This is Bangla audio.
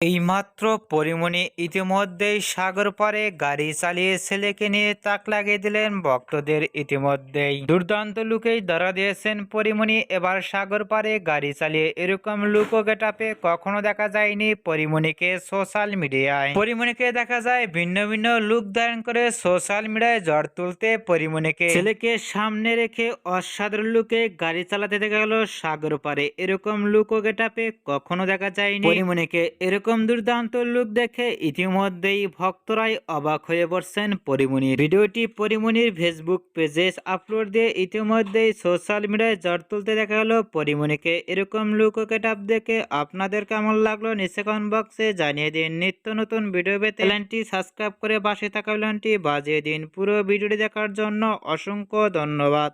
এইমাত্র পরিমণি ইতিমধ্যেই সাগর পারে গাড়ি চালিয়ে ছেলেকে নিয়ে তাক লাগিয়ে দিলেন ভক্তদের ইতিমধ্যেই। দুর্দান্ত লুকেই ধরা দিয়েছেন পরিমণি। এবার সাগর পারে গাড়ি চালিয়ে এরকম লুকো গেটাপে কখনো দেখা যায়নি পরিমণিকে সোশ্যাল মিডিয়ায় পরিমণিকে দেখা যায় ভিন্ন ভিন্ন লুক ধারণ করে সোশ্যাল মিডিয়ায় জ্বর তুলতে পরিমণিকে। ছেলেকে সামনে রেখে অসাধারণ লুকে গাড়ি চালাতে দেখা গেল সাগর পারে এরকম লুকো গেটাপে কখনো দেখা যায়নি। পরিমণিকে এরকম দুর্দান্ত লুক দেখে ইতিমধ্যেই ভক্তরাই অবাক হয়ে পড়ছেন পরিমণির ভিডিওটি পরিমণির ফেসবুক পেজে আপলোড দিয়ে ইতিমধ্যেই সোশ্যাল মিডিয়ায় জ্বর তুলতে দেখা গেল পরিমণিকে। এরকম লুক ও গেটআপ দেখে আপনাদের কেমন লাগল নিচে বক্সে জানিয়ে দিন। নিত্য নতুন ভিডিও পেতে চ্যানেলটি সাবস্ক্রাইব করে পাশে থাকা বেলটি বাজিয়ে দিন। পুরো ভিডিওটি দেখার জন্য অসংখ্য ধন্যবাদ।